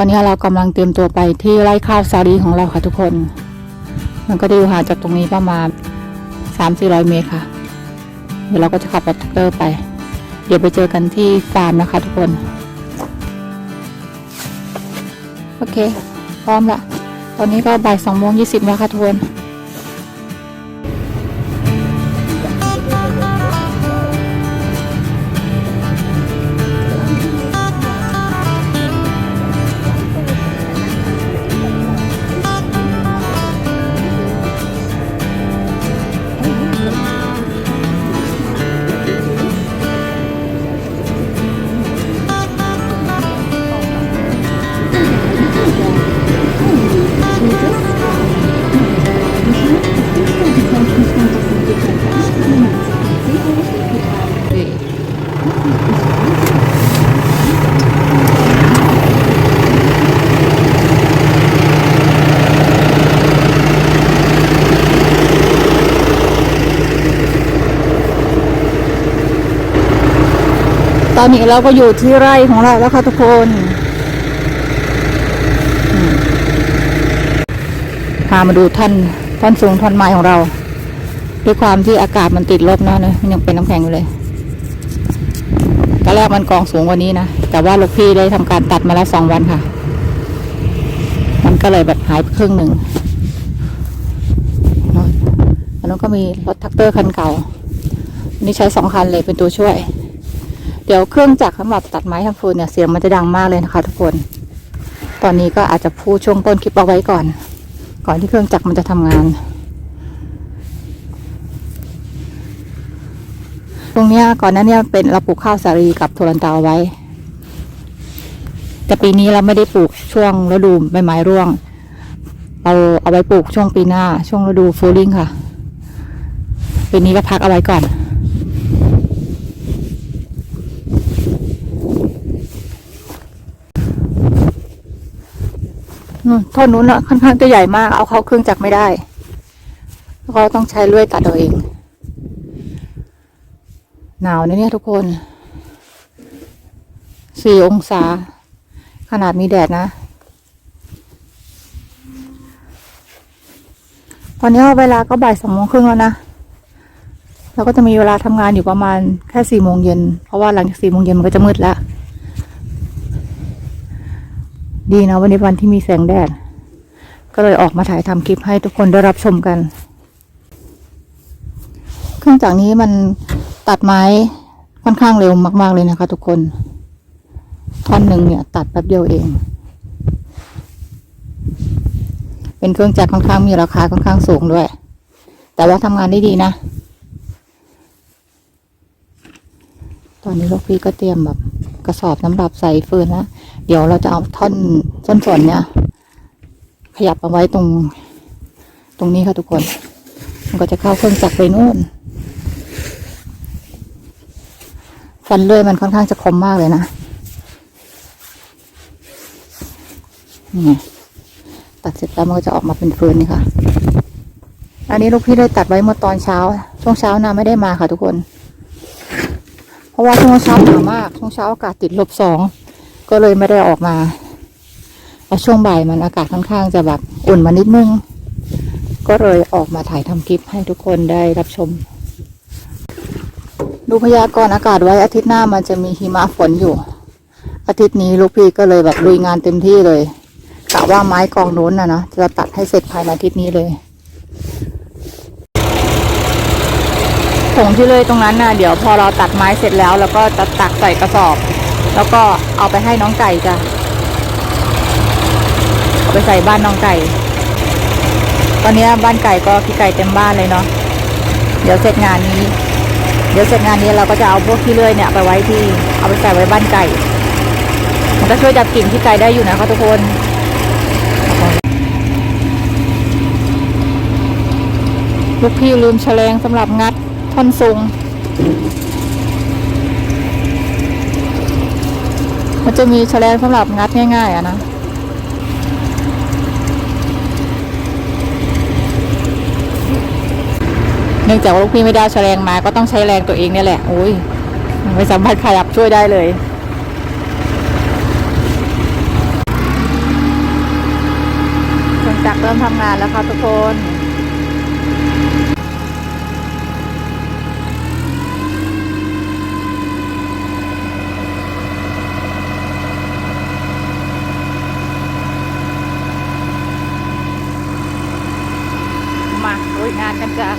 ตอนนี้เรากำลังเตรียมตัวไปที่ไร่ข้าวสาลีของเราค่ะทุกคน มันก็จะอยู่ห่างจากตรงนี้ประมาณสามสี่ร้อยเมตรค่ะ เดี๋ยวเราก็จะขับรถแท็กเตอร์ไป เดี๋ยวไปเจอกันที่ฟาร์มนะคะทุกคน โอเค พร้อมละ ตอนนี้ก็บ่ายสองโมงยี่สิบแล้วค่ะทุกคน ตอนนี้เราก็อยู่ที่ไร่ของเราแล้วค่ะทุกคน พามาดูท่อนท่อนสูงท่อนไม้ของเรา ด้วยความที่อากาศมันติดลบเนาะเนี่ยมันยังเป็นน้ำแข็งอยู่เลยตอนแรกมันกองสูงกว่านี้นะ แต่ว่าลูกพี่ได้ทำการตัดมาแล้วสองวันค่ะ มันก็เลยแบบหายไปครึ่งหนึ่งแล้วก็มีรถแท็กเตอร์คันเก่า นี่ใช้สองคันเลยเป็นตัวช่วย เดี๋ยวเครื่องจักรสำหรับตัดไม้ทำฟืนเนี่ยเสียงมันจะดังมากเลยนะคะทุกคน ตอนนี้ก็อาจจะพูดช่วงต้นคลิปเอาไว้ก่อน ก่อนที่เครื่องจักรมันจะทำงาน ตรงเนี้ยก่อนหน้าเนี้เป็นเราปลูกข้าวสาลีกับโทรันเตาไว้ แต่ปีนี้เราไม่ได้ปลูกช่วงฤดูใบไม้ร่วง เราเอาไว้ปลูกช่วงปีหน้า ช่วงฤดูฟูลิ่งค่ะปีนี้ก็พักเอาไว้ก่อน อืม ท่อนนู้นอะค่อนข้างจะใหญ่มาก เอาเข้าเครื่องจักรไม่ได้ก็ต้องใช้เลื่อยตัดเอาเอง หนาวนะเนี่ยทุกคนสี่องศา ขนาดมีแดดนะ ตอนนี้เวลาก็บ่ายสองโมงครึ่งแล้วนะเราก็จะมีเวลาทำงานอยู่ประมาณแค่สี่โมงเย็น เพราะว่าหลังจากสี่โมงเย็นมันก็จะมืดแล้ว ดีนะวันนี้วันที่มีแสงแดด ก็เลยออกมาถ่ายทำคลิปให้ทุกคนได้รับชมกัน เครื่องจักรนี้มันตัดไม้ค่อนข้างเร็วมาก ๆเลยนะคะ ทุกคน ท่อนหนึ่งเนี่ย ตัดแป๊บเดียวเอง เป็นเครื่องจักรค่อนข้างมีราคาค่อนข้างสูงด้วย แต่ว่าทำงานได้ดีนะ ตอนนี้ลูกพี่ก็เตรียมแบบกระสอบน้ำหรับใส่ฟืนแล้ว เดี๋ยวเราจะเอาท่อนส้นส่วนเนี่ย ขยับเอาไว้ตรง ตรงนี้ค่ะทุกคน มันก็จะเข้าเครื่องจักรไปนู่น ฟันเลื่อยมันค่อนข้างจะคมมากเลยนะนี่ตัดเสร็จแล้วมันก็จะออกมาเป็นฟืนนี่ค่ะ อันนี้ลูกพี่ได้ตัดไว้เมื่อตอนเช้า ช่วงเช้านะไม่ได้มาค่ะทุกคน เพราะว่าช่วงเช้าหนาวมาก ช่วงเช้าอากาศติดลบสอง ก็เลยไม่ได้ออกมาแล้วช่วงบ่ายมันอากาศค่อนข้างจะแบบอุ่นมานิดนึง ก็เลยออกมาถ่ายทำคลิปให้ทุกคนได้รับชม ดูพยากรณ์อากาศไว้อาทิตย์หน้ามันจะมีหิมะฝนอยู่ อาทิตย์นี้ลูกพี่ก็เลยแบบลุยงานเต็มที่เลยกะว่าไม้กองนู้นนะนะจะตัดให้เสร็จภายในอาทิตย์นี้เลยผงที่เลยตรงนั้นนะเดี๋ยวพอเราตัดไม้เสร็จแล้ว แล้วก็จะตักใส่กระสอบ แล้วก็เอาไปให้น้องไก่จ้ะเอาไปใส่บ้านน้องไก่ ตอนนี้บ้านไก่ก็พี่ไก่เต็มบ้านเลยเนาะเดี๋ยวเสร็จงานนี้ เดี๋ยวเสร็จงานนี้เราก็จะเอาพวกที่เลื่อยเนี่ยไปไว้ที่เอาไปใส่ไว้บ้านไก่ มันก็ช่วยดับกลิ่นที่ไก่ได้อยู่นะคะทุกคนลูกพี่ลืมแฉลงสำหรับงัดท่อนสูง มันจะมีแฉลงสำหรับงัดง่ายๆอะนะเนื่องจากว่าลูกพี่ไม่ได้แฉลงมา ก็ต้องใช้แรงตัวเองเนี่ยแหละโอ้ยไม่สามารถขยับช่วยได้เลย เครื่งจักรเริ่มทำงานแล้วค่ะทุกคน ยงานกันจ้ะ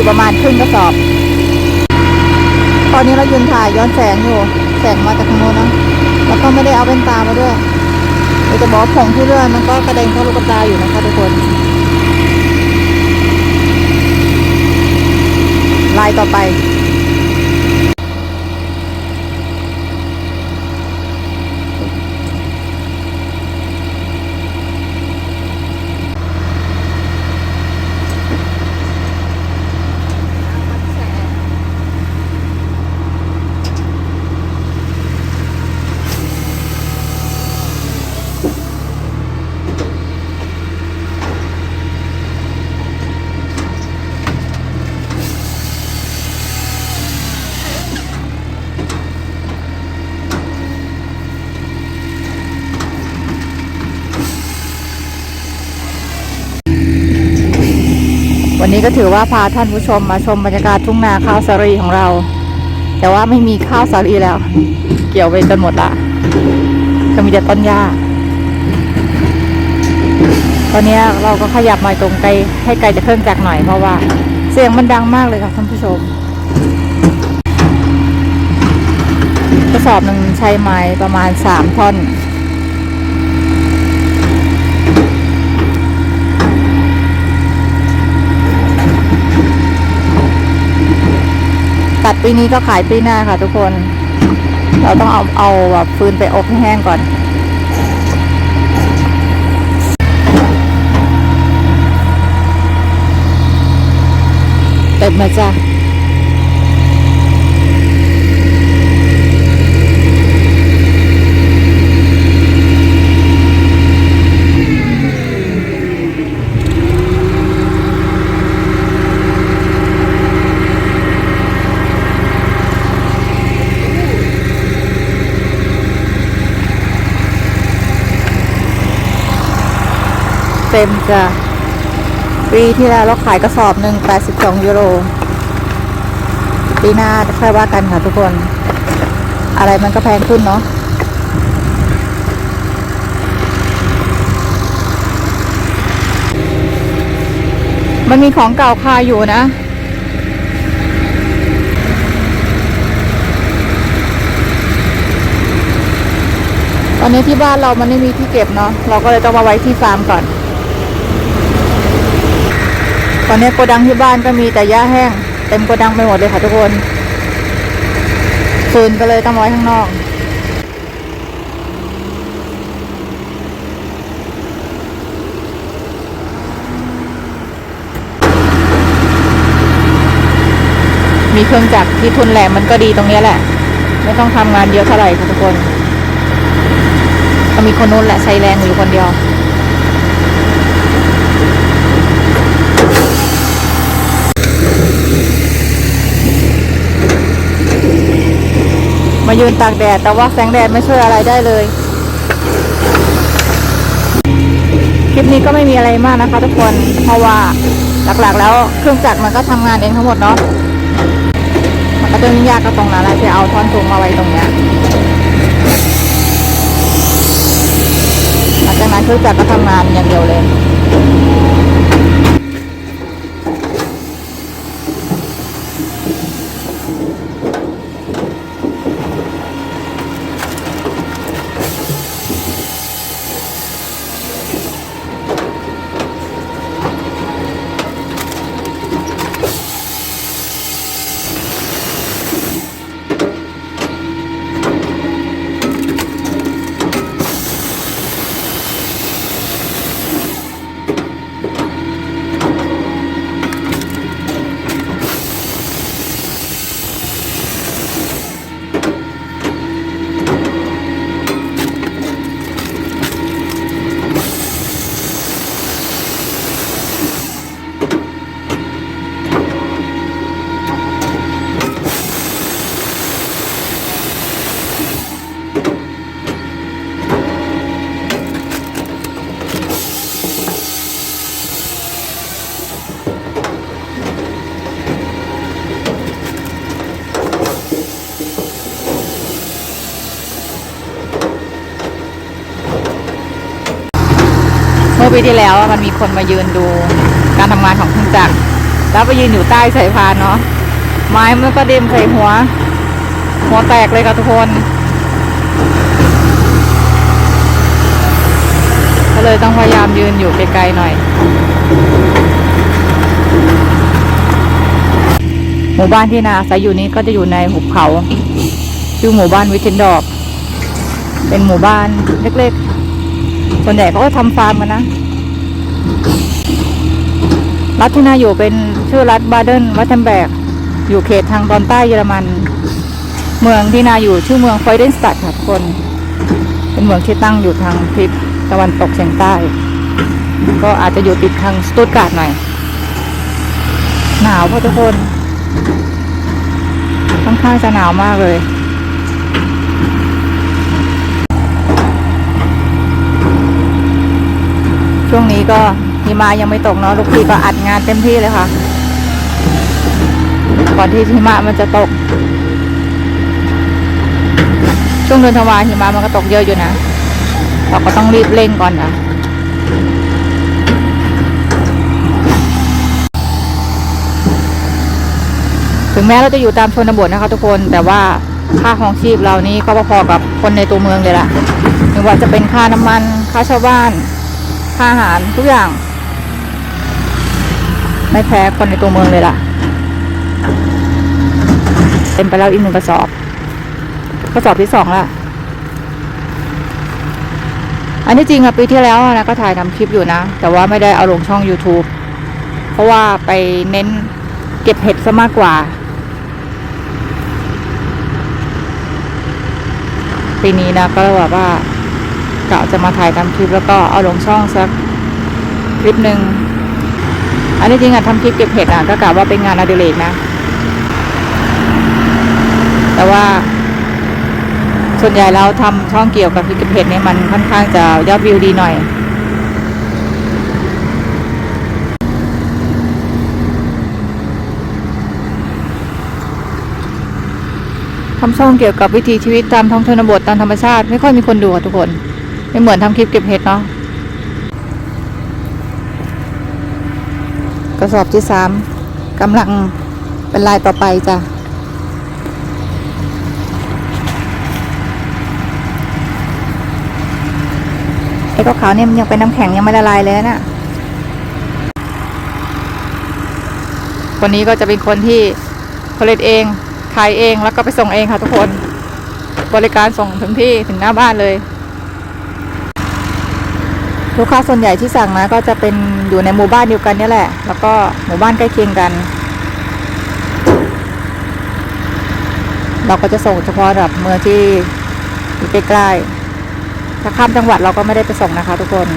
อยู่ประมาณครึ่งกระสอบ ตอนนี้เรายืนถ่ายย้อนแสงอยู่ แสงมาจากทางโน้นนะแล้วก็ไม่ได้เอาแว่นตามาด้วยเดี๋ยจะบอกผงที่เลื่อนมันก็กระเด็นเข้าลูกตาอยู่นะคะทุกคน ลายต่อไป นนี้ก็ถือว่าพาท่านผู้ชมมาชมบรรยากาศทุ่งนาข้าวสาลีของเรา แต่ว่าไม่มีข้าวสาลีแล้ว เกี่ยวไปจนหมดละก็มีแต่ต้นหญ้า ตอนนี้เราก็ขยับมาตรงไกลให้ไกลจากเครื่องจักรหน่อยเพราะว่า เสียงมันดังมากเลยค่ะท่านผู้ชมกระสอบหนึ่งใช้ไม้ประมาณสามท่อน ตัด ปีนี้ก็ขายปีหน้าค่ะทุกคน เราต้องเอาเอาแบบฟืนไปอบให้แห้งก่อน เต็มมาจ้ะ็มจ้ะปีที่แล้วเราขายกระสอบหนึ่งแปดสิบสองยูโร ปีหน้าค่อยว่ากันค่ะทุกคน อะไรมันก็แพงขึ้นเนาะมันมีของเก่าคาอยู่นะ ตอนนี้ที่บ้านเรามันไม่มีที่เก็บเนาะ เราก็เลยต้องมาไว้ที่ฟาร์มก่อน ตอนนี้โกดังที่บ้านก็มีแต่หญ้าแห้ง เต็มโกดังไปหมดเลยค่ะทุกคนฟืนก็เลยต้องไว้ข้างนอก มีเครื่องจักรที่ทุนแหลมมันก็ดีตรงนี้แหละ ไม่ต้องทำงานเยอะเท่าไหร่ค่ะทุกคนก็มีคนนู้นแหละใช้แรงอยู่คนเดียว มายืนตากแดด แต่ว่าแสงแดดไม่ช่วยอะไรได้เลย คลิปนี้ก็ไม่มีอะไรมากนะคะ ทุกคน เพราะว่าหลักๆ แล้วเครื่องจักรมันก็ทำงานเองทั้งหมดเนาะ มันก็จะยุ่งยากก็ตรงนั้นแหละที่เอาท่อนสูงมาไว้ตรงเนี้ยหลังจากนั้นเครื่องจักรก็ทำงานอย่างเดียวเลย อปีที่แล้วมันมีคนมายืนดูการทำงานของเครื่องจักรแล้วไปยืนอยู่ใต้สายพานเนาะไม้มันก็เด็มใส่หัว หัวแตกเลยค่ะทุกคน ก็เลยต้องพยายามยืนอยู่ไกลๆหน่อย หมู่บ้านที่นาอาศัยอยู่นี้ก็จะอยู่ในหุบเขาชื่อหมู่บ้านวิทินดอก เป็นหมู่บ้านเล็กๆ ส่วนใหญ่เขาก็ทำฟาร์มกันนะ รัฐที่น่าอยู่เป็นชื่อรัฐบาเดนวัตเทมแบก อยู่เขตทางตอนใต้เยอรมัน เมืองที่น่าอยู่ชื่อเมืองไฟเดนสตัดค่ะทุกคน เป็นเมืองที่ตั้งอยู่ทางทิศตะวันตกเฉียงใต้ ก็อาจจะอยู่ติดทางสตุตการ์ดหน่อย หนาวพอทุกคนค่อนข้างจะหนาวมากเลย ช่วงนี้ก็หิมะยังไม่ตกเนาะลูกพี่ก็อัดงานเต็มที่เลยค่ะ ก่อนที่หิมะมันจะตก ช่วงเดือนธันวาหิมะมันก็ตกเยอะอยู่นะ เราก็ต้องรีบเร่งก่อนนะถึงแม้เราจะอยู่ตามชนบทนะคะทุกคนแต่ว่าค่าของชีพเรานี้ก็พอๆกับคนในตัวเมืองเลยล่ะไม่ว่าจะเป็นค่าน้ำมันค่าช่าบ้าน ค่าอาหารทุกอย่าง ไม่แพ้คนในตัวเมืองเลยล่ะ เต็มไปแล้วอีกหนึ่งกระสอบ กระสอบที่สองละอันที่จริงอะปีที่แล้วนะก็ถ่ายทำคลิปอยู่นะ แต่ว่าไม่ได้เอาลงช่อง YouTube เพราะว่าไปเน้นเก็บเห็ดซะมากกว่า ปีนี้นะก็แบบว่า กะจะมาถ่ายทำคลิปแล้วก็เอาลงช่องสักคลิปหนึ่งอันนี้จริงอะทำคลิปเก็บเห็ดอะก็กะว่าเป็นงานอดิเรกนะ แต่ว่า ส่วนใหญ่เราทำช่องเกี่ยวกับคลิปเก็บเห็ดเนี่ยมันค่อนข้างจะยอดวิวดีหน่อยทำช่องเกี่ยวกับวิถีชีวิตตามท้องชนบทตามธรรมชาติ ไม่ค่อยมีคนดูอะทุกคน ไม่เหมือนทำคลิปเก็บเห็ดเนาะกระสอบที่สามกำลังเป็นลายต่อไปจ้ะไอ้ขาวเนี่ยมันยังเป็นน้ำแข็งยังไม่ละลายเลยนะน่ะคนนี้ก็จะเป็นคนที่ผลิตเองขายเองแล้วก็ไปส่งเองค่ะทุกคน บริการส่งถึงที่ถึงหน้าบ้านเลย ลูกค้าส่วนใหญ่ที่สั่งนะก็จะเป็นอยู่ในหมู่บ้านเดียวกันนี่แหละ แล้วก็หมู่บ้านใกล้เคียงกัน เราก็จะส่งเฉพาะแบบเมืองที่ใกล้ๆถ้าข้ามจังหวัดเราก็ไม่ได้ไปส่งนะคะ ทุกคน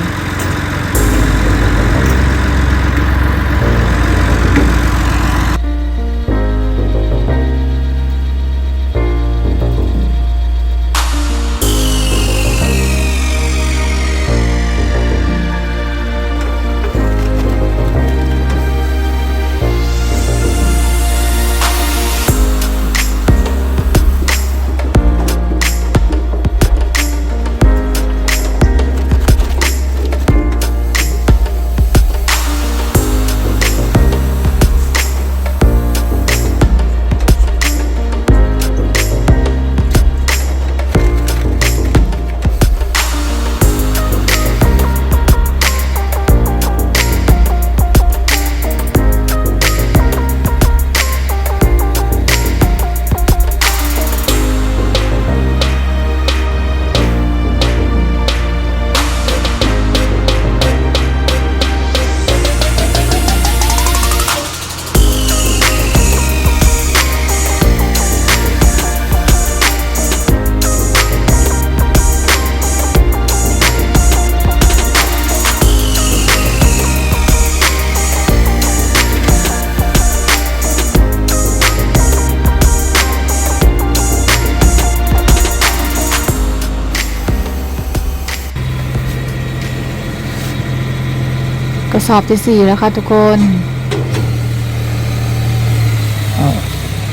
กระสอบที่สี่แล้วค่ะทุกคน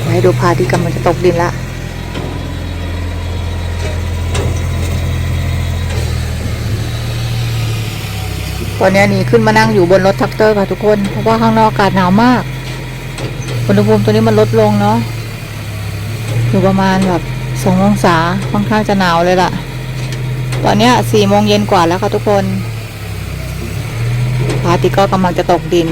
ไว้ดูพาที่กำลังจะตกดินละตอนนี้นี่ขึ้นมานั่งอยู่บนรถแท็กเตอร์ค่ะทุกคน เพราะว่าข้างนอกอากาศหนาวมาก อุณหภูมิตัวนี้มันลดลงเนาะ อยู่ประมาณแบบสององศา ค่อนข้างจะหนาวเลยล่ะ ตอนนี้สี่โมงเย็นกว่าแล้วค่ะทุกคน ระอาทิตย์ก็กำลังจะตกดิน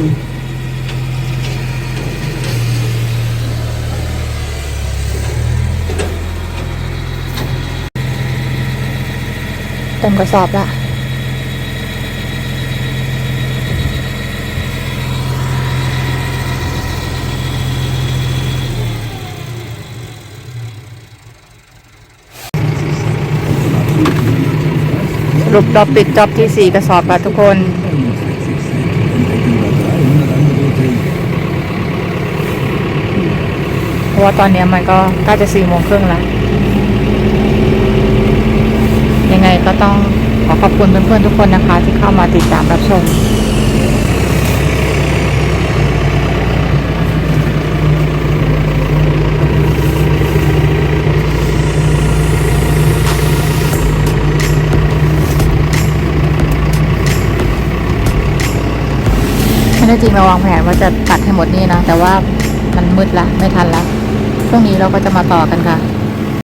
เต็มกระสอบละสรุปจอบปิดจอบที่สี่กระสอบค่ะทุกคน เพราะว่าตอนนี้มันก็ใกล้จะสี่โมงครึ่งแล้ว ยังไงก็ต้องขอขอบคุณเพื่อนๆทุกคนนะคะ ที่เข้ามาติดตามรับชม ได้จริงมาวางแผนว่าจะตัดให้หมดนี่นะ แต่ว่ามันมืดละไม่ทันละพรุ่งนี้เราก็จะมาต่อกันค่ะ